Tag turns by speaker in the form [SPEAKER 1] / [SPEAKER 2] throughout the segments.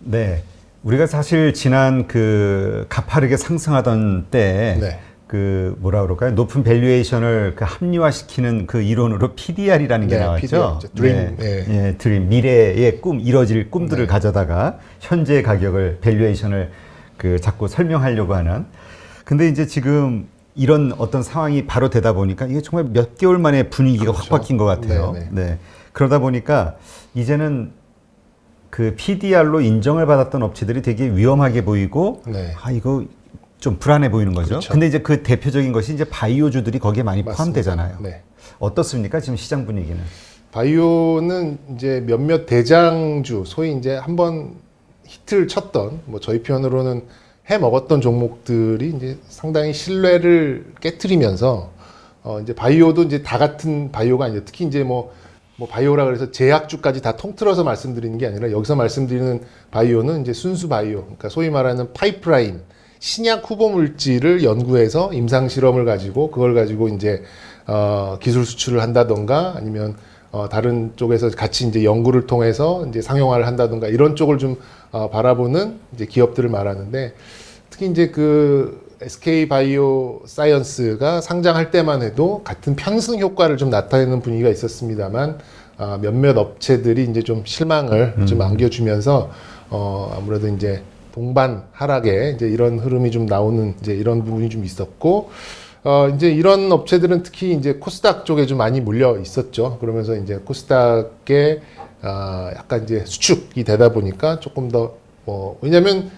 [SPEAKER 1] 네. 우리가 사실 지난 그 가파르게 상승하던 때
[SPEAKER 2] 네.
[SPEAKER 1] 그 뭐라 그럴까요? 높은 밸류에이션을 그 합리화시키는 그 이론으로 PDR이라는 게
[SPEAKER 2] 네,
[SPEAKER 1] 나왔죠.
[SPEAKER 2] PDR 이죠. 드림,
[SPEAKER 1] 네.
[SPEAKER 2] 예.
[SPEAKER 1] 예, 드림 미래의 꿈 이뤄질 꿈들을
[SPEAKER 2] 네.
[SPEAKER 1] 가져다가 현재 가격을 밸류에이션을 그 자꾸 설명하려고 하는. 근데 이제 지금 이런 어떤 상황이 바로 되다 보니까 이게 정말 몇 개월 만에 분위기가
[SPEAKER 2] 그렇죠.
[SPEAKER 1] 확 바뀐 것 같아요.
[SPEAKER 2] 네,
[SPEAKER 1] 네. 그러다 보니까 이제는 그 PDR로 인정을 받았던 업체들이 되게 위험하게 보이고
[SPEAKER 2] 네.
[SPEAKER 1] 아 이거 좀 불안해 보이는 거죠.
[SPEAKER 2] 그렇죠.
[SPEAKER 1] 근데 이제 그 대표적인 것이 이제 바이오주들이 거기에 많이
[SPEAKER 2] 맞습니다.
[SPEAKER 1] 포함되잖아요.
[SPEAKER 2] 네.
[SPEAKER 1] 어떻습니까? 지금 시장 분위기는?
[SPEAKER 2] 바이오는 이제 몇몇 대장주, 소위 이제 한번 히트를 쳤던, 뭐 저희 표현으로는 해 먹었던 종목들이 이제 상당히 신뢰를 깨뜨리면서, 어, 이제 바이오도 이제 다 같은 바이오가 아니라 특히 이제 뭐, 뭐 바이오라 그래서 제약주까지 다 통틀어서 말씀드리는 게 아니라 여기서 말씀드리는 바이오는 이제 순수 바이오, 그러니까 소위 말하는 파이프라인, 신약 후보 물질을 연구해서 임상 실험을 가지고 그걸 가지고 이제 어, 기술 수출을 한다던가 아니면 어, 다른 쪽에서 같이 이제 연구를 통해서 이제 상용화를 한다던가 이런 쪽을 좀 어, 바라보는 이제 기업들을 말하는데 특히 이제 그 SK 바이오 사이언스가 상장할 때만 해도 같은 편승 효과를 좀 나타내는 분위기가 있었습니다만 아, 몇몇 업체들이 이제 좀 실망을 좀 안겨주면서 어, 아무래도 이제 동반 하락에 이제 이런 흐름이 좀 나오는 이제 이런 부분이 좀 있었고 어 이제 이런 업체들은 특히 이제 코스닥 쪽에 좀 많이 몰려 있었죠. 그러면서 이제 코스닥에 아 약간 이제 수축이 되다 보니까 조금 더 뭐 왜냐면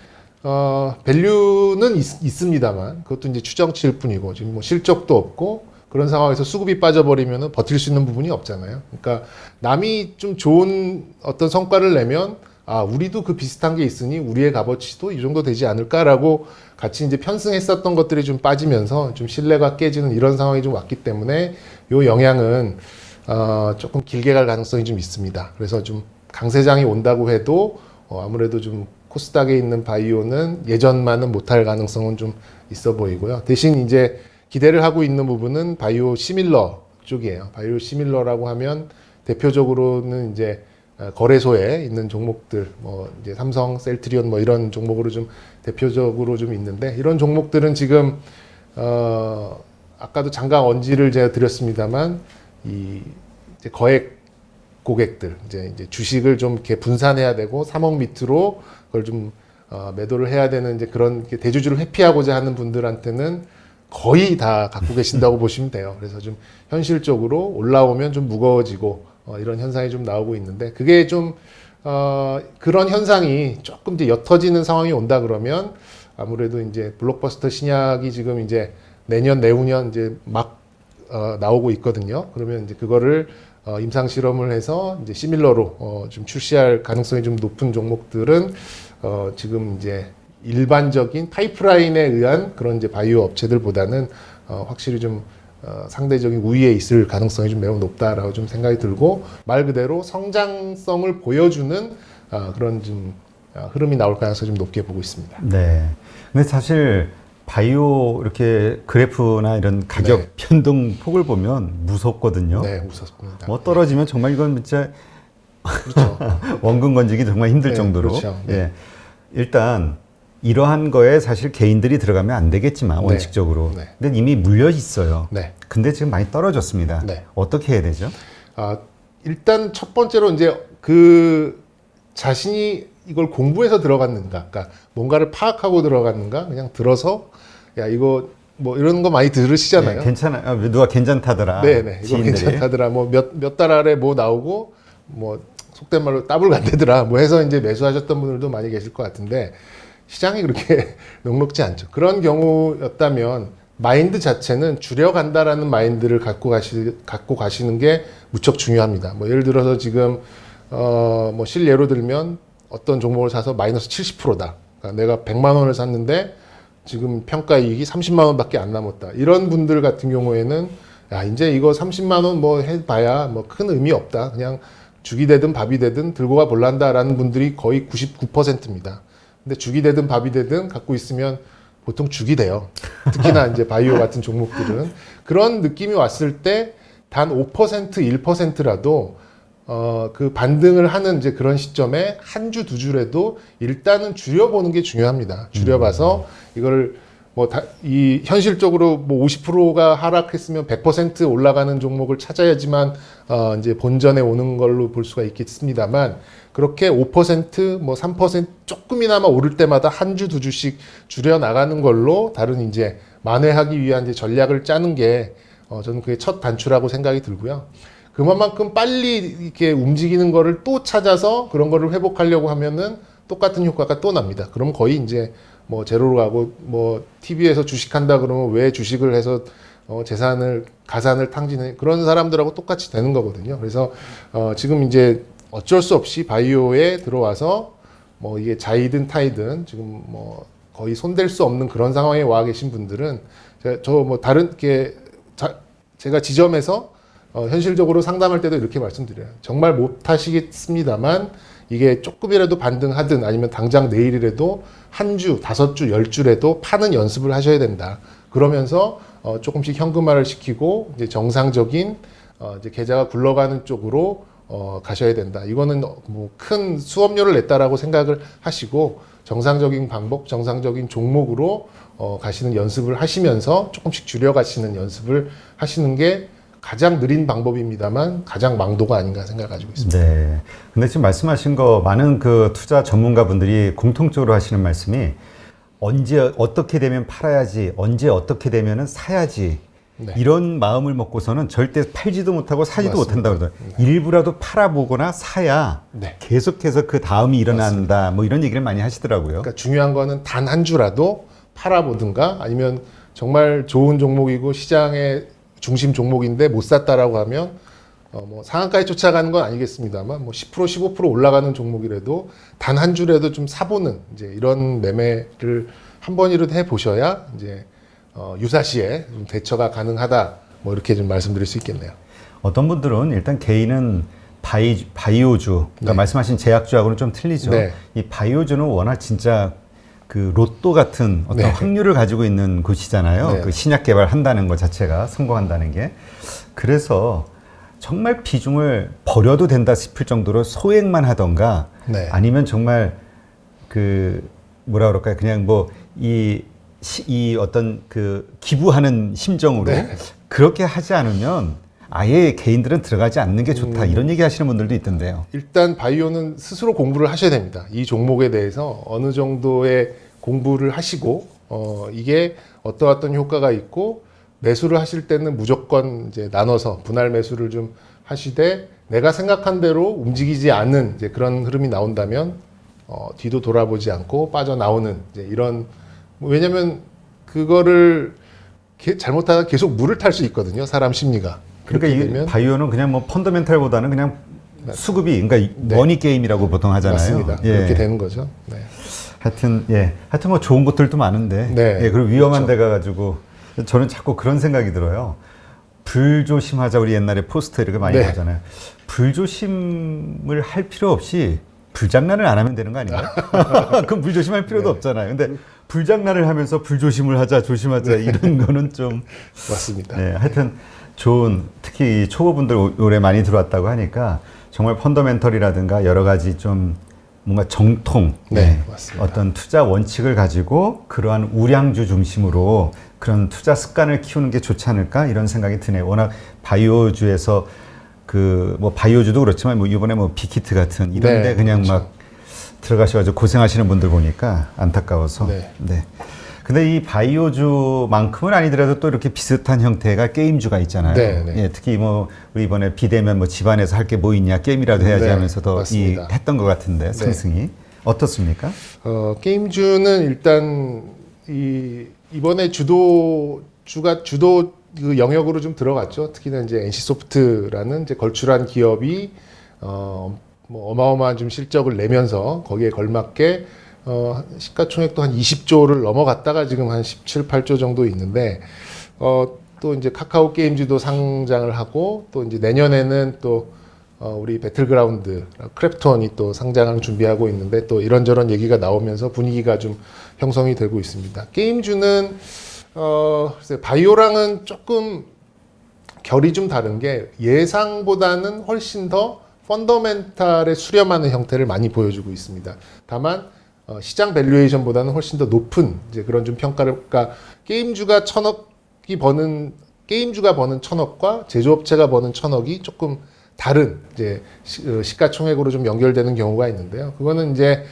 [SPEAKER 2] 어 밸류는 있, 있습니다만 그것도 이제 추정치일 뿐이고 지금 뭐 실적도 없고 그런 상황에서 수급이 빠져버리면 버틸 수 있는 부분이 없잖아요. 그러니까 남이 좀 좋은 어떤 성과를 내면 아 우리도 그 비슷한 게 있으니 우리의 값어치도 이 정도 되지 않을까라고 같이 이제 편승했었던 것들이 좀 빠지면서 좀 신뢰가 깨지는 이런 상황이 좀 왔기 때문에 요 영향은 어, 조금 길게 갈 가능성이 좀 있습니다. 그래서 좀 강세장이 온다고 해도 어, 아무래도 좀 코스닥에 있는 바이오는 예전만은 못할 가능성은 좀 있어 보이고요. 대신 이제 기대를 하고 있는 부분은 바이오 시밀러 쪽이에요. 바이오 시밀러라고 하면 대표적으로는 이제 어, 거래소에 있는 종목들, 뭐 이제 삼성, 셀트리온 뭐 이런 종목으로 좀 대표적으로 좀 있는데 이런 종목들은 지금 어 아까도 잠깐 언지를 제가 드렸습니다만 이 거액 고객들 이제 이제 주식을 좀 이렇게 분산해야 되고 3억 밑으로 그걸 좀 어, 매도를 해야 되는 이제 그런 대주주를 회피하고자 하는 분들한테는 거의 다 갖고 계신다고 보시면 돼요. 그래서 좀 현실적으로 올라오면 좀 무거워지고 어, 이런 현상이 좀 나오고 있는데 그게 좀 어, 그런 현상이 조금 이제 옅어지는 상황이 온다 그러면 아무래도 이제 블록버스터 신약이 지금 이제 내년 내후년 이제 막 어, 나오고 있거든요. 그러면 이제 그거를 어, 임상 실험을 해서 이제 시밀러로 어, 좀 출시할 가능성이 좀 높은 종목들은 어, 지금 이제 일반적인 파이프라인에 의한 그런 이제 바이오 업체들보다는 어, 확실히 좀 어, 상대적인 우위에 있을 가능성이 좀 매우 높다라고 좀 생각이 들고 말 그대로 성장성을 보여주는 어, 그런 좀 어, 흐름이 나올 가능성이 좀 높게 보고 있습니다.
[SPEAKER 1] 네. 근데 사실 바이오 이렇게 그래프나 이런 가격
[SPEAKER 2] 네.
[SPEAKER 1] 변동 폭을 보면 무섭거든요.
[SPEAKER 2] 네, 웃었습니다.
[SPEAKER 1] 뭐 떨어지면 정말 이건 진짜
[SPEAKER 2] 그렇죠.
[SPEAKER 1] 원금 건지기 정말 힘들
[SPEAKER 2] 네,
[SPEAKER 1] 정도로.
[SPEAKER 2] 그렇죠. 네.
[SPEAKER 1] 예. 일단 이러한 거에 사실 개인들이 들어가면 안 되겠지만
[SPEAKER 2] 네.
[SPEAKER 1] 원칙적으로.
[SPEAKER 2] 네.
[SPEAKER 1] 근데 이미 물려 있어요.
[SPEAKER 2] 네.
[SPEAKER 1] 근데 지금 많이 떨어졌습니다.
[SPEAKER 2] 네.
[SPEAKER 1] 어떻게 해야 되죠?
[SPEAKER 2] 아, 일단 첫 번째로 이제 그 자신이 이걸 공부해서 들어갔는가, 그러니까 뭔가를 파악하고 들어갔는가, 그냥 들어서 야 이거 뭐 이런 거 많이 들으시잖아요.
[SPEAKER 1] 네, 괜찮아. 아, 누가 괜찮다더라.
[SPEAKER 2] 네 네 이거
[SPEAKER 1] 지인들이.
[SPEAKER 2] 괜찮다더라. 뭐 몇 몇 달 아래 뭐 나오고 뭐 속된 말로 따블 간대더라. 뭐 해서 이제 매수하셨던 분들도 많이 계실 것 같은데 시장이 그렇게 녹록지 않죠. 그런 경우였다면 마인드 자체는 줄여간다라는 마인드를 갖고 가시 갖고 가시는 게 무척 중요합니다. 뭐 예를 들어서 지금 어뭐 실예로 들면 어떤 종목을 사서 마이너스 70%다. 그러니까 내가 100만 원을 샀는데 지금 평가 이익이 30만 원밖에 안 남았다. 이런 분들 같은 경우에는 야 이제 이거 30만 원 뭐 해봐야 뭐 큰 의미 없다. 그냥 죽이 되든 밥이 되든 들고 가 볼란다라는 분들이 거의 99%입니다. 근데 죽이 되든 밥이 되든 갖고 있으면 보통 죽이 돼요. 특히나 이제 바이오 같은 종목들은 그런 느낌이 왔을 때 단 5% 1%라도 어, 그 반등을 하는 이제 그런 시점에 한 주 두 주라도 일단은 줄여보는 게 중요합니다. 줄여봐서 이거를 뭐이 현실적으로 뭐 50%가 하락했으면 100% 올라가는 종목을 찾아야지만 어 이제 본전에 오는 걸로 볼 수가 있겠습니다만 그렇게 5%뭐 3% 조금이나마 오를 때마다 한 주 두 주씩 줄여 나가는 걸로 다른 이제 만회하기 위한 이제 전략을 짜는 게 어 저는 그게 첫 단추라고 생각이 들고요. 그만큼 빨리 이렇게 움직이는 거를 또 찾아서 그런 거를 회복하려고 하면은 똑같은 효과가 또 납니다. 그럼 거의 이제 뭐 제로로 가고 뭐 TV에서 주식한다 그러면 왜 주식을 해서 어 재산을 가산을 탕진해 그런 사람들하고 똑같이 되는 거거든요. 그래서 어 지금 이제 어쩔 수 없이 바이오에 들어와서 뭐 이게 자이든 타이든 지금 뭐 거의 손댈 수 없는 그런 상황에 와 계신 분들은 저 뭐 다른 게 자, 제가 지점에서 어, 현실적으로 상담할 때도 이렇게 말씀드려요. 정말 못 하시겠습니다만 이게 조금이라도 반등하든 아니면 당장 내일이라도 한 주, 다섯 주, 열 주라도 파는 연습을 하셔야 된다. 그러면서 어, 조금씩 현금화를 시키고 이제 정상적인 어, 이제 계좌가 굴러가는 쪽으로 어, 가셔야 된다. 이거는 뭐 큰 수업료를 냈다라고 생각을 하시고 정상적인 방법, 정상적인 종목으로 어, 가시는 연습을 하시면서 조금씩 줄여가시는 연습을 하시는 게 가장 느린 방법입니다만 가장 망도가 아닌가 생각가지고 있습니다.
[SPEAKER 1] 네. 근데 지금 말씀하신 거 많은 그 투자 전문가분들이 공통적으로 하시는 말씀이 언제 어떻게 되면 팔아야지, 언제 어떻게 되면은 사야지.
[SPEAKER 2] 네.
[SPEAKER 1] 이런 마음을 먹고서는 절대 팔지도 못하고 사지도
[SPEAKER 2] 맞습니다.
[SPEAKER 1] 못한다고 그러더라고요. 일부라도 팔아보거나 사야
[SPEAKER 2] 네.
[SPEAKER 1] 계속해서 그 다음이 일어난다. 뭐 이런 얘기를 많이 하시더라고요.
[SPEAKER 2] 그러니까 중요한 거는 단 한 주라도 팔아보든가 아니면 정말 좋은 종목이고 시장의 중심 종목인데 못 샀다라고 하면 어 뭐 상한가에 쫓아가는 건 아니겠습니다만 뭐 10% 15% 올라가는 종목이라도 단 한 주라도 좀 사보는 이제 이런 매매를 한 번이라도 해 보셔야 이제 어 유사시에 좀 대처가 가능하다 뭐 이렇게 좀 말씀드릴 수 있겠네요.
[SPEAKER 1] 어떤 분들은 일단 개인은 바이, 바이오주, 그러니까
[SPEAKER 2] 네.
[SPEAKER 1] 말씀하신 제약주하고는 좀 틀리죠.
[SPEAKER 2] 네.
[SPEAKER 1] 이 바이오주는 워낙 진짜 그 로또 같은 어떤
[SPEAKER 2] 네.
[SPEAKER 1] 확률을 가지고 있는 곳이잖아요.
[SPEAKER 2] 네.
[SPEAKER 1] 그 신약 개발한다는 것 자체가 성공한다는 게. 그래서 정말 비중을 버려도 된다 싶을 정도로 소액만 하던가
[SPEAKER 2] 네.
[SPEAKER 1] 아니면 정말 그 뭐라 그럴까요? 그냥 뭐이 이 어떤 그 기부하는 심정으로
[SPEAKER 2] 네.
[SPEAKER 1] 그렇게 하지 않으면 아예 개인들은 들어가지 않는 게
[SPEAKER 2] 음.
[SPEAKER 1] 좋다 이런 얘기 하시는 분들도 있던데요.
[SPEAKER 2] 일단 바이오는 스스로 공부를 하셔야 됩니다. 이 종목에 대해서 어느 정도의 공부를 하시고 어 이게 어떠 어떤 효과가 있고 매수를 하실 때는 무조건 이제 나눠서 분할 매수를 좀 하시되 내가 생각한 대로 움직이지 않는 이제 그런 흐름이 나온다면 어 뒤도 돌아보지 않고 빠져나오는 이제 이런 뭐 왜냐면 그거를 게- 잘못하다 계속 물을 탈 수 있거든요. 사람 심리가.
[SPEAKER 1] 그러니까 이 바이오는 그냥 뭐 펀더멘탈보다는 그냥 수급이 그러니까 이
[SPEAKER 2] 네.
[SPEAKER 1] 머니 게임이라고 보통 하잖아요.
[SPEAKER 2] 맞습니다.
[SPEAKER 1] 예.
[SPEAKER 2] 그렇게 되는 거죠. 네.
[SPEAKER 1] 하여튼 예, 하여튼 뭐 좋은 것들도 많은데
[SPEAKER 2] 네.
[SPEAKER 1] 예, 그리고 위험한
[SPEAKER 2] 그렇죠.
[SPEAKER 1] 데가 가지고 저는 자꾸 그런 생각이 들어요. 불 조심하자 우리 옛날에 포스터 이렇게 많이
[SPEAKER 2] 네.
[SPEAKER 1] 하잖아요. 불 조심을 할 필요 없이 불장난을 안 하면 되는 거 아닌가요? 그럼 불 조심할 필요도
[SPEAKER 2] 네.
[SPEAKER 1] 없잖아요. 근데 불장난을 하면서 불 조심을 하자, 조심하자
[SPEAKER 2] 네.
[SPEAKER 1] 이런 거는 좀
[SPEAKER 2] 맞습니다.
[SPEAKER 1] 네, 하여튼 좋은 특히 이 초보분들 오- 올해 많이 들어왔다고 하니까 정말 펀더멘털이라든가 여러 가지 좀 뭔가 정통
[SPEAKER 2] 네, 맞습니다.
[SPEAKER 1] 어떤 투자 원칙을 가지고 그러한 우량주 중심으로 그런 투자 습관을 키우는 게 좋지 않을까 이런 생각이 드네요. 워낙 바이오주에서 그 뭐 바이오주도 그렇지만 뭐 이번에 뭐 빅히트 같은 이런데
[SPEAKER 2] 네,
[SPEAKER 1] 그냥
[SPEAKER 2] 그렇죠.
[SPEAKER 1] 막 들어가셔가지고 고생하시는 분들 보니까 안타까워서.
[SPEAKER 2] 네.
[SPEAKER 1] 네. 근데 이 바이오주만큼은 아니더라도 또 이렇게 비슷한 형태가 게임주가 있잖아요.
[SPEAKER 2] 네, 네.
[SPEAKER 1] 예, 특히 뭐 우리 이번에 비대면 뭐 집안에서 할 게 뭐 있냐 게임이라도 해야지
[SPEAKER 2] 네,
[SPEAKER 1] 하면서도 이
[SPEAKER 2] 맞습니다. 네.
[SPEAKER 1] 했던 것 같은데 상승이 어떻습니까?
[SPEAKER 2] 어, 게임주는 일단 이 이번에 주도 주가 주도 그 영역으로 좀 들어갔죠. 특히나 이제 NC소프트라는 이제 걸출한 기업이 어, 뭐 어마어마한 좀 실적을 내면서 거기에 걸맞게 어, 시가총액도 한 20조를 넘어갔다가 지금 한 17, 8조 정도 있는데 어, 또 이제 카카오 게임즈도 상장을 하고 또 이제 내년에는 또 어, 우리 배틀그라운드 크래프톤이 또 상장을 준비하고 있는데 또 이런저런 얘기가 나오면서 분위기가 좀 형성이 되고 있습니다. 게임주는 어, 바이오랑은 조금 결이 좀 다른 게 예상보다는 훨씬 더 펀더멘탈에 수렴하는 형태를 많이 보여주고 있습니다. 다만 어, 시장 밸류에이션보다는 훨씬 더 높은 이제 그런 좀 평가를 그러니까 게임주가 천억이 버는 게임주가 버는 천억과 제조업체가 버는 천억이 조금 다른 이제 시, 어, 시가총액으로 좀 연결되는 경우가 있는데요. 그거는 이제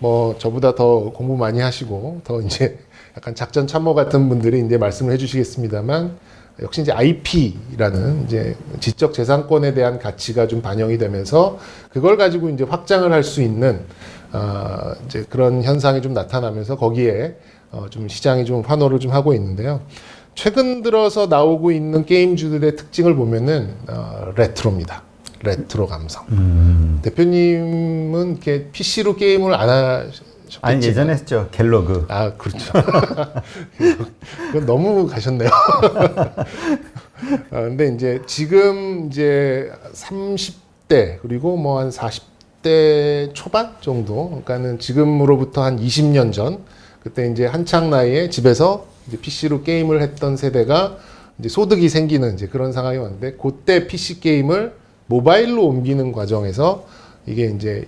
[SPEAKER 2] 뭐 저보다 더 공부 많이 하시고 더 이제 약간 작전 참모 같은 분들이 이제 말씀을 해주시겠습니다만 역시 이제 IP라는 이제 지적 재산권에 대한 가치가 좀 반영이 되면서 그걸 가지고 이제 확장을 할 수 있는 아 이제 그런 현상이 좀 나타나면서 거기에 어, 좀 시장이 좀 환호를 좀 하고 있는데요. 최근 들어서 나오고 있는 게임주들의 특징을 보면은 어, 레트로입니다. 레트로 감성.
[SPEAKER 1] 음.
[SPEAKER 2] 대표님은 이렇게 PC로 게임을 안 하셨겠지만
[SPEAKER 1] 아니 예전에 했죠 갤러그.
[SPEAKER 2] 아 그렇죠. 그건 너무 가셨네요. 아, 근데 이제 지금 이제 30대 그리고 뭐 한 40대 초반 정도, 그러니까는 지금으로부터 한 20년 전 그때 이제 한창 나이에 집에서 이제 PC로 게임을 했던 세대가 이제 소득이 생기는 이제 그런 상황이 왔는데 그때 PC 게임을 모바일로 옮기는 과정에서 이게 이제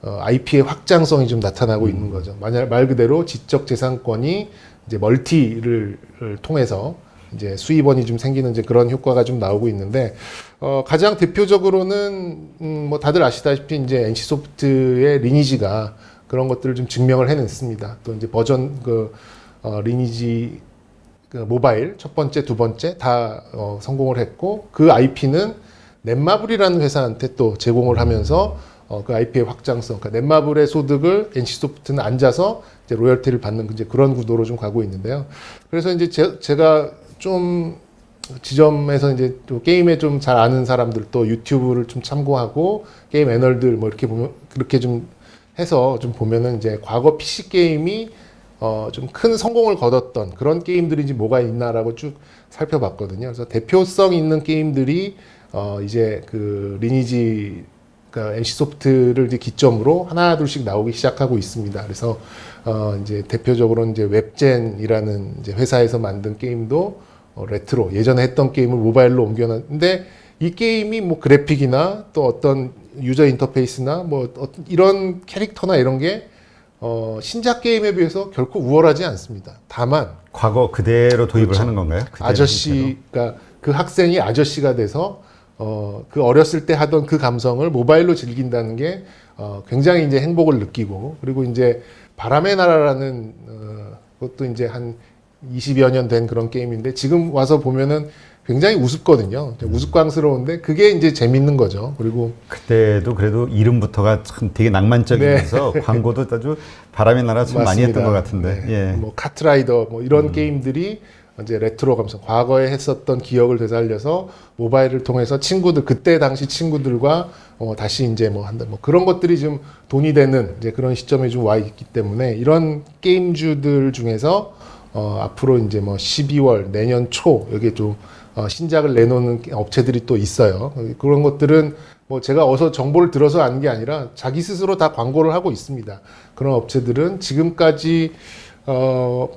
[SPEAKER 2] 어, IP의 확장성이 좀 나타나고 있는 거죠. 만약 말 그대로 지적 재산권이 이제 멀티를 을 통해서 이제 수입원이 좀 생기는 이제 그런 효과가 좀 나오고 있는데 어, 가장 대표적으로는 음, 뭐 다들 아시다시피 이제 NC 소프트의 리니지가 그런 것들을 좀 증명을 해냈습니다. 또 이제 버전 그 어, 리니지 그 모바일 첫 번째, 두 번째 다 어, 성공을 했고 그 IP는 넷마블이라는 회사한테 또 제공을 하면서 어, 그 IP의 확장성, 그러니까 넷마블의 소득을 NC소프트는 앉아서 이제 로열티를 받는 이제 그런 구도로 좀 가고 있는데요. 그래서 이제 제, 제가 좀 지점에서 이제 또 게임에 좀 잘 아는 사람들 또 유튜브를 좀 참고하고 게임 애널들 뭐 이렇게 보면 그렇게 좀 해서 좀 보면은 이제 과거 PC 게임이 어, 좀 큰 성공을 거뒀던 그런 게임들이 뭐가 있나라고 쭉 살펴봤거든요. 그래서 대표성 있는 게임들이 어, 이제 그 리니지 그러니까 NC 소프트를 이제 기점으로 하나 둘씩 나오기 시작하고 있습니다. 그래서 어, 이제 대표적으로 이제 웹젠이라는 이제 회사에서 만든 게임도 어, 레트로 예전에 했던 게임을 모바일로 옮겨놨는데 이 게임이 뭐 그래픽이나 또 어떤 유저 인터페이스나 뭐 어떤 이런 캐릭터나 이런 게 어, 신작 게임에 비해서 결코 우월하지 않습니다. 다만
[SPEAKER 1] 과거 그대로 도입을
[SPEAKER 2] 그렇죠.
[SPEAKER 1] 하는 건가요?
[SPEAKER 2] 아저씨가 그 학생이 아저씨가 돼서 어, 그 어렸을 때 하던 그 감성을 모바일로 즐긴다는 게 어, 굉장히 이제 행복을 느끼고 그리고 이제 바람의 나라라는 어, 그것도 이제 한 20여 년 된 그런 게임인데 지금 와서 보면은 굉장히 우습거든요. 이제 우스꽝스러운데 그게 이제 재밌는 거죠. 그리고
[SPEAKER 1] 그때도 그래도 이름부터가 참 되게 낭만적이면서 광고도 아주 바람의 나라 참 많이 했던 것 같은데.
[SPEAKER 2] 네.
[SPEAKER 1] 예.
[SPEAKER 2] 뭐 카트라이더 뭐 이런 게임들이 이제 레트로 감성, 과거에 했었던 기억을 되살려서 모바일을 통해서 친구들 그때 당시 친구들과 어, 다시 이제 뭐 한다 뭐 그런 것들이 좀 돈이 되는 이제 그런 시점에 좀 와 있기 때문에 이런 게임주들 중에서 어, 앞으로 이제 뭐 12월 내년 초 여기 좀 어, 신작을 내놓는 업체들이 또 있어요. 그런 것들은 뭐 제가 어서 정보를 들어서 아는 게 아니라 자기 스스로 다 광고를 하고 있습니다. 그런 업체들은 지금까지 어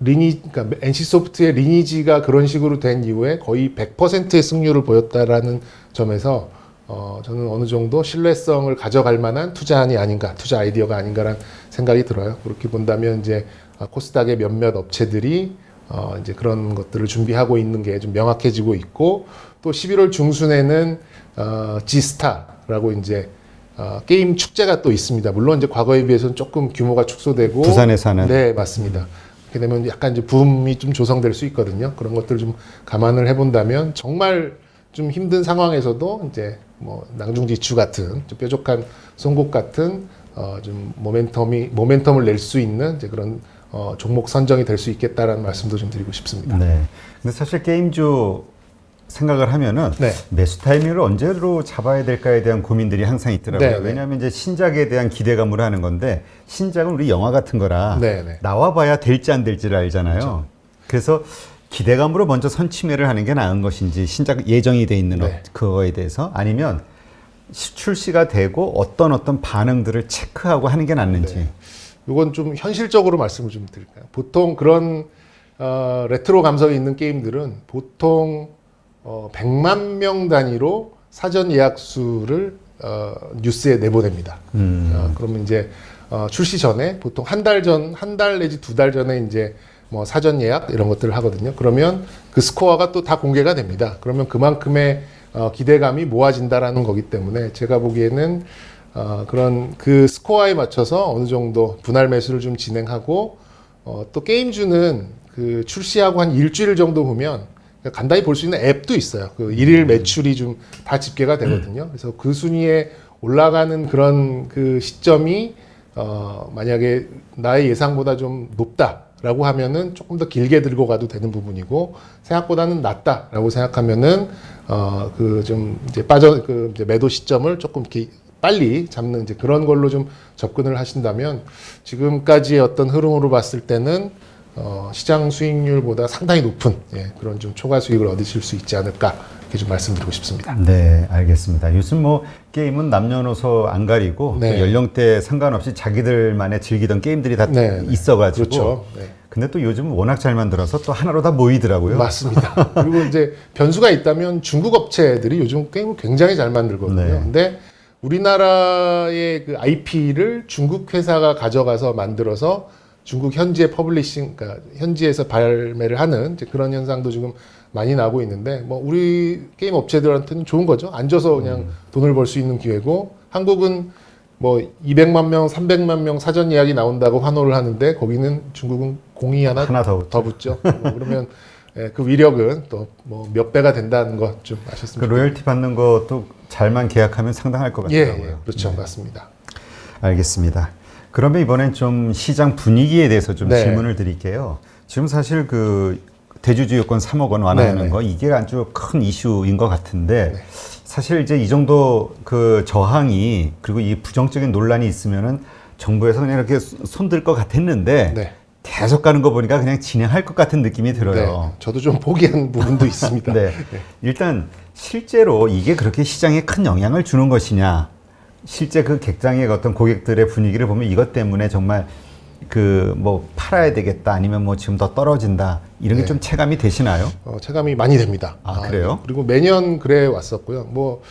[SPEAKER 2] 리니 그러니까 NC 소프트의 리니지가 그런 식으로 된 이후에 거의 100%의 승률을 보였다라는 점에서 어 저는 어느 정도 신뢰성을 가져갈 만한 투자안이 아닌가, 투자 아이디어가 아닌가라는 생각이 들어요. 그렇게 본다면 이제 아, 코스닥의 몇몇 업체들이 어 이제 그런 것들을 준비하고 있는 게 좀 명확해지고 있고 또 11월 중순에는 어 지스타라고 이제 어, 게임 축제가 또 있습니다. 물론 이제 과거에 비해서는 조금 규모가 축소되고
[SPEAKER 1] 부산에서 하는
[SPEAKER 2] 네, 맞습니다. 그렇게 되면 약간 이제 붐이 좀 조성될 수 있거든요. 그런 것들 좀 감안을 해본다면 정말 좀 힘든 상황에서도 이제 뭐 낭중지추 같은 좀 뾰족한 송곳 같은 어, 좀 모멘텀이 모멘텀을 낼 수 있는 이제 그런 어, 종목 선정이 될 수 있겠다라는 말씀도 좀 드리고 싶습니다.
[SPEAKER 1] 네. 근데 사실 게임주 생각을 하면은
[SPEAKER 2] 네.
[SPEAKER 1] 매수 타이밍을 언제로 잡아야 될까에 대한 고민들이 항상 있더라고요.
[SPEAKER 2] 네, 네.
[SPEAKER 1] 왜냐하면 이제 신작에 대한 기대감으로 하는 건데 신작은 우리 영화 같은 거라
[SPEAKER 2] 네, 네.
[SPEAKER 1] 나와봐야 될지 안 될지를 알잖아요. 그래서 기대감으로 먼저 선침해를 하는 게 나은 것인지 신작 예정이 돼 있는
[SPEAKER 2] 네.
[SPEAKER 1] 어- 그거에 대해서 아니면 시- 출시가 되고 어떤 어떤 반응들을 체크하고 하는 게 낫는지.
[SPEAKER 2] 네. 이건 좀 현실적으로 말씀을 좀 드릴까요? 보통 그런 어, 레트로 감성이 있는 게임들은 보통 어, 100만 명 단위로 사전 예약 수를 어, 뉴스에 내보냅니다.
[SPEAKER 1] 음.
[SPEAKER 2] 어, 그러면 이제 어, 출시 전에 보통 한 달 전, 한 달 내지 두 달 전에 이제 뭐 사전 예약 이런 것들을 하거든요. 그러면 그 스코어가 또 다 공개가 됩니다. 그러면 그만큼의 어, 기대감이 모아진다라는 거기 때문에 제가 보기에는 어, 그런 그 스코어에 맞춰서 어느 정도 분할 매수를 좀 진행하고 어, 또 게임주는 그 출시하고 한 일주일 정도 보면 간단히 볼 수 있는 앱도 있어요. 그 일일 매출이 좀 다 집계가 되거든요. 그래서 그 순위에 올라가는 그런 그 시점이 어, 만약에 나의 예상보다 좀 높다라고 하면은 조금 더 길게 들고 가도 되는 부분이고 생각보다는 낮다라고 생각하면은 어, 그 좀 이제 빠져 그 이제 매도 시점을 조금 이렇게 빨리 잡는 이제 그런 걸로 좀 접근을 하신다면 지금까지의 어떤 흐름으로 봤을 때는 어, 시장 수익률보다 상당히 높은 예, 그런 좀 초과 수익을 얻으실 수 있지 않을까 이렇게 좀 말씀드리고 싶습니다.
[SPEAKER 1] 네, 알겠습니다. 요즘 뭐 게임은 남녀노소 안 가리고
[SPEAKER 2] 네.
[SPEAKER 1] 또 연령대 상관없이 자기들만의 즐기던 게임들이 다
[SPEAKER 2] 네, 네.
[SPEAKER 1] 있어가지고.
[SPEAKER 2] 그렇죠. 네.
[SPEAKER 1] 근데 또 요즘 워낙 잘 만들어서 또 하나로 다 모이더라고요.
[SPEAKER 2] 맞습니다. 그리고 이제 변수가 있다면 중국 업체들이 요즘 게임을 굉장히 잘 만들거든요.
[SPEAKER 1] 네.
[SPEAKER 2] 근데 우리나라의 그 IP를 중국 회사가 가져가서 만들어서 중국 현지에 퍼블리싱, 그러니까 현지에서 발매를 하는 이제 그런 현상도 지금 많이 나고 있는데 뭐 우리 게임 업체들한테는 좋은 거죠. 앉아서 그냥
[SPEAKER 1] 음.
[SPEAKER 2] 돈을 벌 수 있는 기회고 한국은 뭐 200만 명, 300만 명 사전 예약이 나온다고 환호를 하는데 거기는 중국은 공이 하나,
[SPEAKER 1] 하나
[SPEAKER 2] 더더 붙죠. 뭐 그러면 예, 그 위력은 또 뭐 몇 배가 된다는
[SPEAKER 1] 것좀그
[SPEAKER 2] 아셨으면
[SPEAKER 1] 로열티 받는 것도 잘만 계약하면 상당할 것
[SPEAKER 2] 예,
[SPEAKER 1] 같더라고요.
[SPEAKER 2] 예, 그렇죠.
[SPEAKER 1] 네.
[SPEAKER 2] 맞습니다.
[SPEAKER 1] 알겠습니다. 그러면 이번엔 좀 시장 분위기에 대해서 좀
[SPEAKER 2] 네.
[SPEAKER 1] 질문을 드릴게요. 지금 사실 그 대주주 요건 3억 원 완화하는
[SPEAKER 2] 네, 네.
[SPEAKER 1] 거 이게 아주 큰 이슈인 것 같은데
[SPEAKER 2] 네.
[SPEAKER 1] 사실 이제 이 정도 그 저항이 그리고 이 부정적인 논란이 있으면은 정부에서 그냥 이렇게 손들 것 같았는데
[SPEAKER 2] 네.
[SPEAKER 1] 계속 가는 거 보니까 그냥 진행할 것 같은 느낌이
[SPEAKER 2] 네,
[SPEAKER 1] 들어요.
[SPEAKER 2] 저도 좀 포기한 부분도 있습니다.
[SPEAKER 1] 네. 일단 실제로 이게 그렇게 시장에 큰 영향을 주는 것이냐. 실제 그 객장의 어떤 고객들의 분위기를 보면 이것 때문에 정말 그 뭐 팔아야 되겠다 아니면 뭐 지금 더 떨어진다 이런 게
[SPEAKER 2] 네.
[SPEAKER 1] 좀 체감이 되시나요?
[SPEAKER 2] 어, 체감이 많이 됩니다.
[SPEAKER 1] 아, 그래요?
[SPEAKER 2] 그리고 매년 그래 왔었고요. 뭐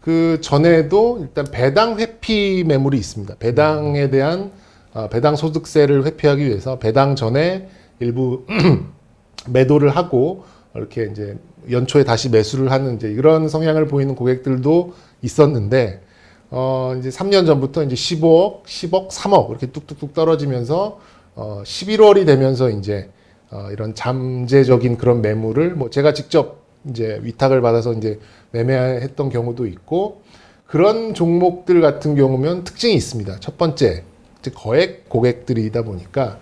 [SPEAKER 2] 그 전에도 일단 배당 회피 매물이 있습니다. 배당에 대한 어, 배당 소득세를 회피하기 위해서 배당 전에 일부 매도를 하고 이렇게 이제 연초에 다시 매수를 하는 이제 이런 성향을 보이는 고객들도 있었는데 어 이제 3년 전부터 이제 15억, 10억, 3억 이렇게 뚝뚝뚝 떨어지면서 어 11월이 되면서 이제 어 이런 잠재적인 그런 매물을 뭐 제가 직접 이제 위탁을 받아서 이제 매매했던 경우도 있고 그런 종목들 같은 경우면 특징이 있습니다. 첫 번째, 거액 고객들이다 보니까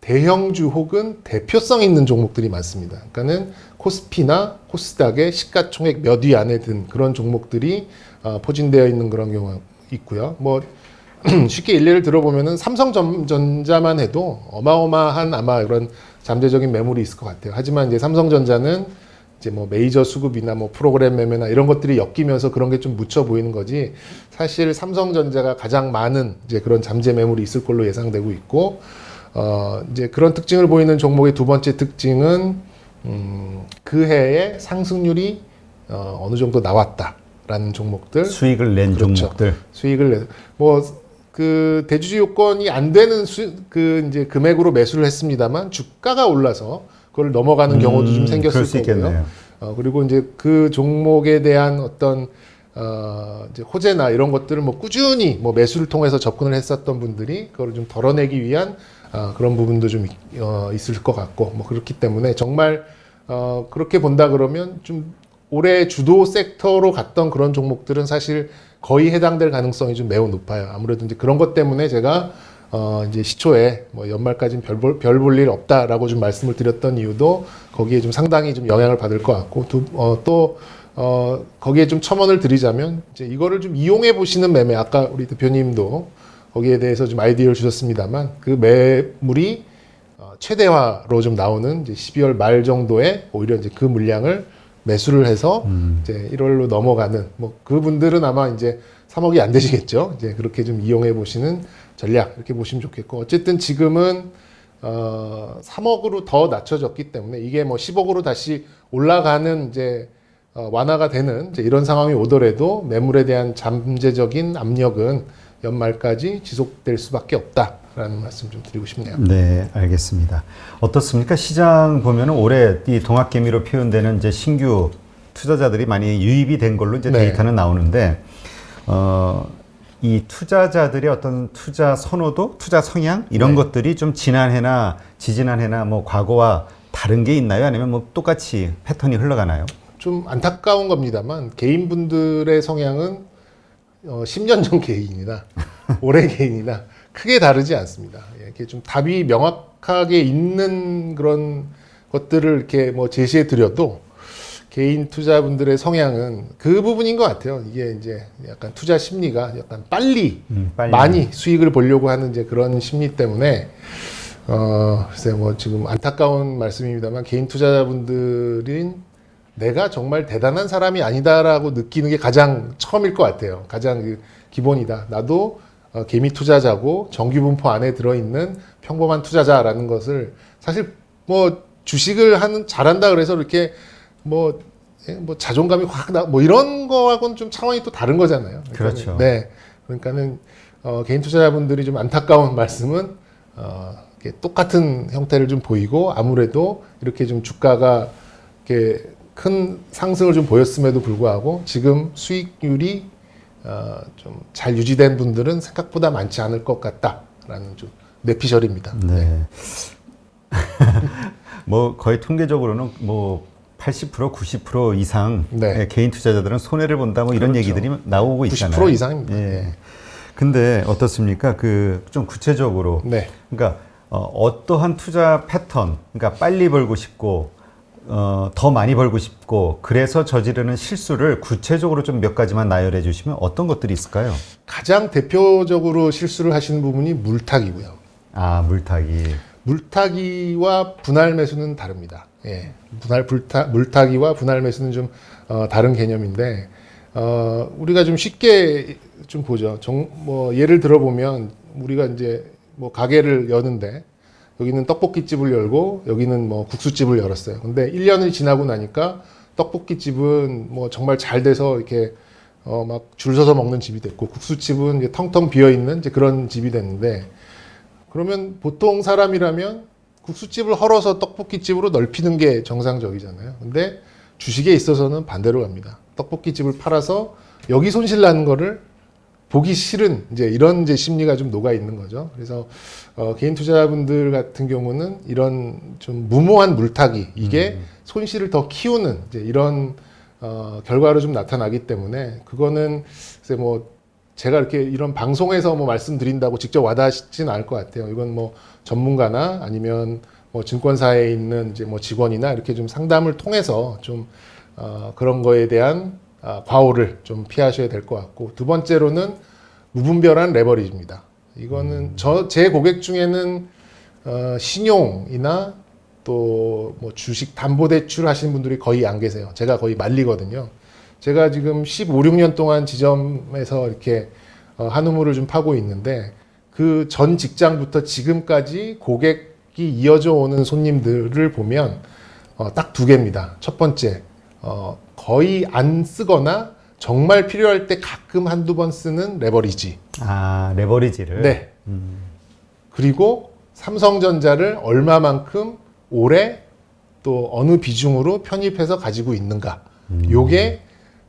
[SPEAKER 2] 대형주 혹은 대표성 있는 종목들이 많습니다. 그러니까는 코스피나 코스닥의 시가총액 몇 위 안에 든 그런 종목들이 어, 포진되어 있는 그런 경우가 있고요. 뭐 쉽게 일례를 들어보면은 삼성전자만 해도 어마어마한 아마 이런 잠재적인 매물이 있을 것 같아요. 하지만 이제 삼성전자는 이제 뭐 메이저 수급이나 뭐 프로그램 매매나 이런 것들이 엮이면서 그런 게 좀 묻혀 보이는 거지. 사실 삼성전자가 가장 많은 이제 그런 잠재 매물이 있을 걸로 예상되고 있고, 어 이제 그런 특징을 보이는 종목의 두 번째 특징은 음, 그 해에 상승률이 어, 어느 정도 나왔다라는 종목들.
[SPEAKER 1] 수익을 낸
[SPEAKER 2] 그렇죠.
[SPEAKER 1] 종목들.
[SPEAKER 2] 수익을 내. 뭐그 대주주 요건이 안 되는 수, 그 이제 금액으로 매수를 했습니다만 주가가 올라서 그걸 넘어가는 경우도 좀
[SPEAKER 1] 음,
[SPEAKER 2] 생겼을
[SPEAKER 1] 그럴 수
[SPEAKER 2] 거고요.
[SPEAKER 1] 있겠네요.
[SPEAKER 2] 어, 그리고 이제 그 종목에 대한 어떤 어, 이제 호재나 이런 것들을 뭐 꾸준히 뭐 매수를 통해서 접근을 했었던 분들이 그걸 좀 덜어내기 위한 어, 그런 부분도 좀 있- 어, 있을 것 같고 뭐 그렇기 때문에 정말 어, 그렇게 본다 그러면 좀 올해 주도 섹터로 갔던 그런 종목들은 사실 거의 해당될 가능성이 좀 매우 높아요. 아무래도 이제 그런 것 때문에 제가 어 이제 시초에 뭐 연말까지는 별볼 별볼 일 없다라고 좀 말씀을 드렸던 이유도 거기에 좀 상당히 좀 영향을 받을 것 같고 또 어, 거기에 좀 첨언을 드리자면 이제 이거를 좀 이용해 보시는 매매 아까 우리 대표님도 거기에 대해서 좀 아이디어를 주셨습니다만 그 매물이 어, 최대화로 좀 나오는 이제 12월 말 정도에 오히려 이제 그 물량을 매수를 해서 이제 1월로 넘어가는 뭐 그분들은 아마 이제 3억이 안 되시겠죠. 이제 그렇게 좀 이용해 보시는 전략 이렇게 보시면 좋겠고 어쨌든 지금은 어 3억으로 더 낮춰졌기 때문에 이게 뭐 10억으로 다시 올라가는 이제 어, 완화가 되는 이제 이런 상황이 오더라도 매물에 대한 잠재적인 압력은 연말까지 지속될 수밖에 없다 라는 말씀 좀 드리고 싶네요.
[SPEAKER 1] 네, 알겠습니다. 어떻습니까? 시장 보면은 올해 이 동학개미로 표현되는 이제 신규 투자자들이 많이 유입이 된 걸로 이제
[SPEAKER 2] 네.
[SPEAKER 1] 데이터는 나오는데, 어, 이 투자자들의 어떤 투자 선호도, 투자 성향 이런
[SPEAKER 2] 네.
[SPEAKER 1] 것들이 좀 지난해나 지지난해나 뭐 과거와 다른 게 있나요? 아니면 뭐 똑같이 패턴이 흘러가나요?
[SPEAKER 2] 좀 안타까운 겁니다만 개인분들의 성향은 어, 10년 전 개인이나 올해 개인이나 크게 다르지 않습니다. 예, 이렇게 좀 답이 명확하게 있는 그런 것들을 이렇게 뭐 제시해 드려도 개인 투자분들의 성향은 그 부분인 것 같아요. 이게 이제 약간 투자 심리가 약간 빨리,
[SPEAKER 1] 음, 빨리.
[SPEAKER 2] 많이 수익을 보려고 하는 이제 그런 심리 때문에 어, 글쎄 뭐 지금 안타까운 말씀입니다만 개인 투자자분들인 내가 정말 대단한 사람이 아니다라고 느끼는 게 가장 처음일 것 같아요. 가장 그 기본이다. 나도 어, 개미 투자자고 정규 분포 안에 들어있는 평범한 투자자라는 것을 사실 뭐 주식을 하는 잘한다 그래서 이렇게 뭐, 예, 뭐 자존감이 확 나, 뭐 이런 거하고는 좀 차원이 또 다른 거잖아요.
[SPEAKER 1] 그렇죠.
[SPEAKER 2] 네. 그러니까는 어, 개인 투자자분들이 좀 안타까운 말씀은 어, 이렇게 똑같은 형태를 좀 보이고 아무래도 이렇게 좀 주가가 이렇게 큰 상승을 좀 보였음에도 불구하고 지금 수익률이 어, 좀 잘 유지된 분들은 생각보다 많지 않을 것 같다라는 좀 뇌피셜입니다.
[SPEAKER 1] 네. 뭐 거의 통계적으로는 뭐 80% 90% 이상
[SPEAKER 2] 네.
[SPEAKER 1] 의 개인 투자자들은 손해를 본다 뭐 이런
[SPEAKER 2] 그렇죠.
[SPEAKER 1] 얘기들이 나오고 있잖아요.
[SPEAKER 2] 90% 이상입니다.
[SPEAKER 1] 예.
[SPEAKER 2] 네.
[SPEAKER 1] 근데 어떻습니까? 그 좀 구체적으로
[SPEAKER 2] 네.
[SPEAKER 1] 그러니까 어, 어떠한 투자 패턴, 그러니까 빨리 벌고 싶고 어, 더 많이 벌고 싶고 그래서 저지르는 실수를 구체적으로 좀 몇 가지만 나열해 주시면 어떤 것들이 있을까요?
[SPEAKER 2] 가장 대표적으로 실수를 하시는 부분이 물타기고요.
[SPEAKER 1] 아 물타기.
[SPEAKER 2] 물타기와 분할 매수는 다릅니다. 예. 분할 불타, 물타기와 분할 매수는 좀 어, 다른 개념인데 어, 우리가 좀 쉽게 좀 보죠. 정, 뭐 예를 들어 보면 우리가 이제 뭐 가게를 여는데 여기는 떡볶이집을 열고 여기는 뭐 국수집을 열었어요. 근데 1년이 지나고 나니까 떡볶이집은 뭐 정말 잘 돼서 이렇게 어 막 줄 서서 먹는 집이 됐고 국수집은 이제 텅텅 비어 있는 이제 그런 집이 됐는데 그러면 보통 사람이라면 국수집을 헐어서 떡볶이집으로 넓히는 게 정상적이잖아요. 근데 주식에 있어서는 반대로 갑니다. 떡볶이집을 팔아서 여기 손실 나는 거를 보기 싫은 이제 이런 이제 심리가 좀 녹아 있는 거죠. 그래서 어, 개인 투자자분들 같은 경우는 이런 좀 무모한 물타기 이게 손실을 더 키우는 이제 이런 어, 결과로 좀 나타나기 때문에 그거는 글쎄 뭐 제가 이렇게 이런 방송에서 뭐 말씀드린다고 직접 와닿지는 않을 것 같아요. 이건 뭐 전문가나 아니면 뭐 증권사에 있는 이제 뭐 직원이나 이렇게 좀 상담을 통해서 좀 어, 그런 거에 대한 아, 과오를 좀 피하셔야 될 것 같고 두 번째로는 무분별한 레버리지입니다. 이거는 저 제 고객 중에는 어, 신용이나 또 뭐 주식 담보 대출 하시는 분들이 거의 안 계세요. 제가 거의 말리거든요. 제가 지금 15, 16년 동안 지점에서 이렇게 어, 한우물을 좀 파고 있는데 그 전 직장부터 지금까지 고객이 이어져 오는 손님들을 보면 어, 딱두 개입니다. 첫 번째, 어, 거의 안 쓰거나 정말 필요할 때 가끔 한두 번 쓰는 레버리지.
[SPEAKER 1] 아 레버리지를.
[SPEAKER 2] 네. 그리고 삼성전자를 얼마만큼 올해 또 어느 비중으로 편입해서 가지고 있는가. 요게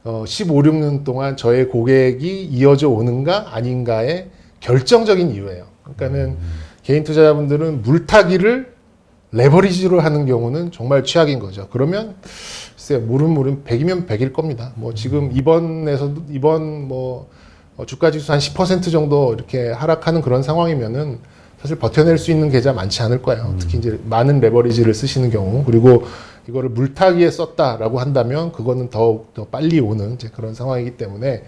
[SPEAKER 2] 어, 15, 16년 동안 저의 고객이 이어져 오는가 아닌가의 결정적인 이유예요. 그러니까는 개인 투자자분들은 물타기를 레버리지로 하는 경우는 정말 최악인 거죠. 그러면 글쎄 모름 모름 100이면 100일 겁니다. 뭐 지금 이번에서도 이번 뭐 어, 주가 지수 한 10% 정도 이렇게 하락하는 그런 상황이면은 사실 버텨낼 수 있는 계좌 많지 않을 거예요. 특히 이제 많은 레버리지를 쓰시는 경우 그리고 이거를 물타기에 썼다라고 한다면 그거는 더욱 더 빨리 오는 그런 상황이기 때문에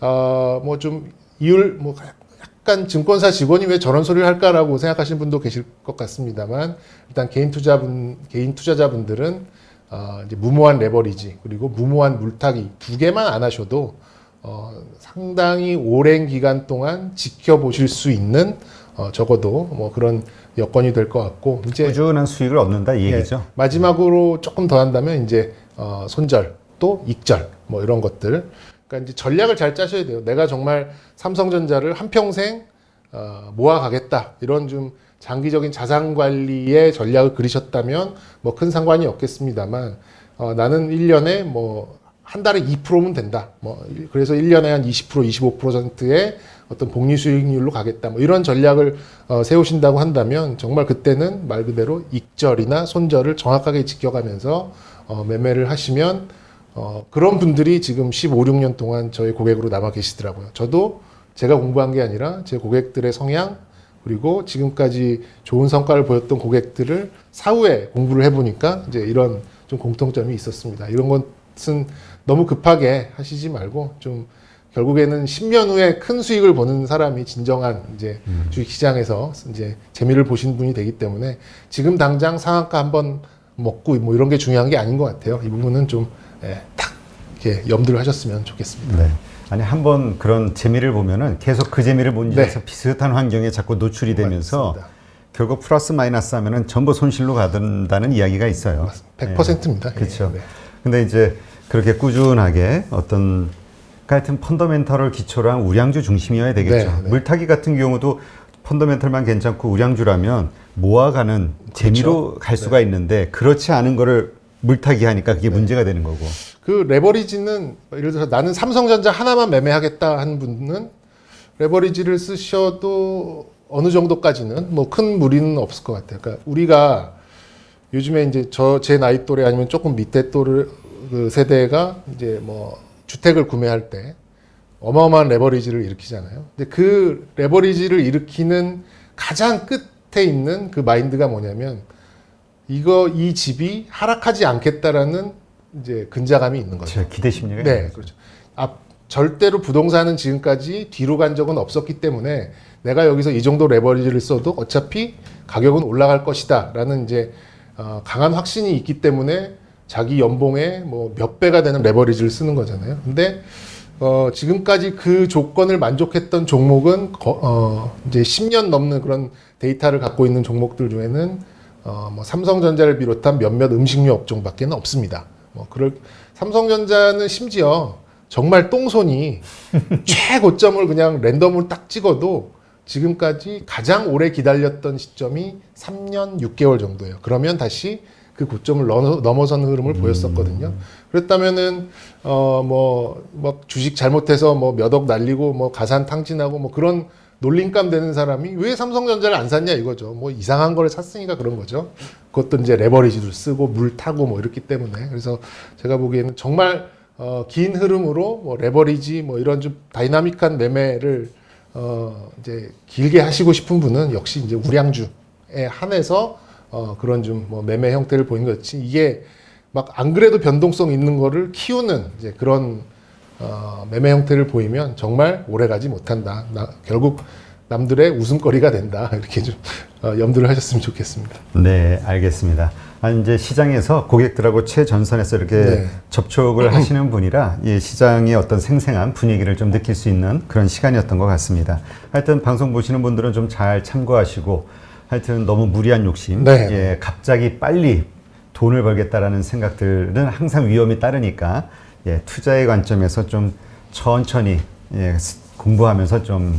[SPEAKER 2] 어 뭐 좀 이율 뭐 약간 증권사 직원이 왜 저런 소리를 할까라고 생각하시는 분도 계실 것 같습니다만 일단 개인 투자분 개인 투자자분들은 어 이제 무모한 레버리지 그리고 무모한 물타기 두 개만 안 하셔도 어 상당히 오랜 기간 동안 지켜보실 수 있는 어 적어도 뭐 그런 여건이 될 것 같고 이제
[SPEAKER 1] 꾸준한 수익을 얻는다 이
[SPEAKER 2] 예,
[SPEAKER 1] 얘기죠.
[SPEAKER 2] 마지막으로 조금 더 한다면 이제 어, 손절 또 익절 뭐 이런 것들. 그러니까 이제 전략을 잘 짜셔야 돼요. 내가 정말 삼성전자를 한 평생 어, 모아가겠다 이런 좀 장기적인 자산 관리의 전략을 그리셨다면 뭐 큰 상관이 없겠습니다만 어, 나는 1년에 뭐 한 달에 2%면 된다. 뭐 일- 그래서 1년에 한 20% 25%의 어떤 복리 수익률로 가겠다. 뭐 이런 전략을 어, 세우신다고 한다면 정말 그때는 말 그대로 익절이나 손절을 정확하게 지켜가면서 어, 매매를 하시면 어, 그런 분들이 지금 15, 16년 동안 저희 고객으로 남아 계시더라고요. 저도 제가 공부한 게 아니라 제 고객들의 성향 그리고 지금까지 좋은 성과를 보였던 고객들을 사후에 공부를 해보니까 이제 이런 좀 공통점이 있었습니다. 이런 것은 너무 급하게 하시지 말고 좀 결국에는 10년 후에 큰 수익을 보는 사람이 진정한 이제 주식 시장에서 이제 재미를 보신 분이 되기 때문에 지금 당장 상한가 한번 먹고 뭐 이런 게 중요한 게 아닌 것 같아요. 이 부분은 좀 예, 딱 이렇게 염두를 하셨으면 좋겠습니다.
[SPEAKER 1] 네. 아니 한 번 그런 재미를 보면은 계속 그 재미를 못
[SPEAKER 2] 네.
[SPEAKER 1] 비슷한 환경에 자꾸 노출이 되면서
[SPEAKER 2] 맞습니다.
[SPEAKER 1] 결국 플러스 마이너스 하면은 전부 손실로 가든다는 이야기가 있어요.
[SPEAKER 2] 100%입니다.
[SPEAKER 1] 그렇죠.
[SPEAKER 2] 네.
[SPEAKER 1] 근데 이제 그렇게 꾸준하게 어떤 하여튼 펀더멘털을 기초로 한 우량주 중심이어야 되겠죠.
[SPEAKER 2] 네, 네.
[SPEAKER 1] 물타기 같은 경우도 펀더멘털만 괜찮고 우량주라면 모아가는 재미로 갈 수가 있는데 그렇지 않은 거를 물타기 하니까 그게 문제가 되는 거고.
[SPEAKER 2] 그 레버리지는 예를 들어서 나는 삼성전자 하나만 매매하겠다 하는 분은 레버리지를 쓰셔도 어느 정도까지는 뭐 큰 무리는 없을 것 같아요. 그러니까 우리가 요즘에 이제 저 제 나이 또래 아니면 조금 밑에 또래 그 세대가 이제 뭐 주택을 구매할 때 어마어마한 레버리지를 일으키잖아요. 근데 그 레버리지를 일으키는 가장 끝에 있는 그 마인드가 뭐냐면 이거 이 집이 하락하지 않겠다라는 이제 근자감이 있는 거죠.
[SPEAKER 1] 제 기대 심리가
[SPEAKER 2] 네. 그렇죠. 앞 절대로 부동산은 지금까지 뒤로 간 적은 없었기 때문에 내가 여기서 이 정도 레버리지를 써도 어차피 가격은 올라갈 것이다라는 이제 어, 강한 확신이 있기 때문에 자기 연봉의 뭐 몇 배가 되는 레버리지를 쓰는 거잖아요. 근데 어, 지금까지 그 조건을 만족했던 종목은 거- 어, 이제 10년 넘는 그런 데이터를 갖고 있는 종목들 중에는 어, 뭐 삼성전자를 비롯한 몇몇 음식료 업종밖에는 없습니다. 뭐 그럴 삼성전자는 심지어 정말 똥손이 최고점을 그냥 랜덤으로 딱 찍어도 지금까지 가장 오래 기다렸던 시점이 3년 6개월 정도예요. 그러면 다시 그 고점을 넘어- 넘어서는 흐름을 보였었거든요. 그랬다면은 어뭐 뭐 주식 잘못해서 뭐 몇 억 날리고 뭐 가산 탕진하고 뭐 그런 놀림감 되는 사람이 왜 삼성전자를 안 샀냐 이거죠. 뭐 이상한 거를 샀으니까 그런 거죠. 그것도 이제 레버리지도 쓰고 물 타고 뭐 이렇기 때문에 그래서 제가 보기에는 정말 어, 긴 흐름으로 뭐 레버리지 뭐 이런 좀 다이나믹한 매매를 어, 이제 길게 하시고 싶은 분은 역시 이제 우량주에 한해서 어, 그런 좀 뭐 매매 형태를 보이는 것이 이게 막 안 그래도 변동성 있는 거를 키우는 이제 그런 어, 매매 형태를 보이면 정말 오래 가지 못한다. 나, 결국 남들의 웃음거리가 된다. 이렇게 좀 어, 염두를 하셨으면 좋겠습니다.
[SPEAKER 1] 네, 알겠습니다. 아, 이제 시장에서 고객들하고 최전선에서 이렇게
[SPEAKER 2] 네.
[SPEAKER 1] 접촉을 하시는 분이라 이 시장의 어떤 생생한 분위기를 좀 느낄 수 있는 그런 시간이었던 것 같습니다. 하여튼 방송 보시는 분들은 좀 잘 참고하시고 하여튼 너무 무리한 욕심,
[SPEAKER 2] 네.
[SPEAKER 1] 예, 갑자기 빨리 돈을 벌겠다라는 생각들은 항상 위험이 따르니까 예, 투자의 관점에서 좀 천천히 예, 스- 공부하면서 좀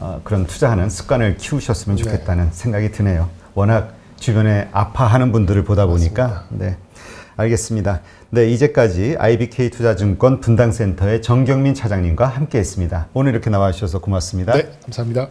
[SPEAKER 1] 어, 그런 투자하는 습관을 키우셨으면
[SPEAKER 2] 네.
[SPEAKER 1] 좋겠다는 생각이 드네요. 워낙 주변에 아파하는 분들을 보다 보니까 네 알겠습니다. 네 이제까지 IBK 투자증권 분당센터의 정경민 차장님과 함께 했습니다. 오늘 이렇게 나와 주셔서 고맙습니다.
[SPEAKER 2] 네, 감사합니다.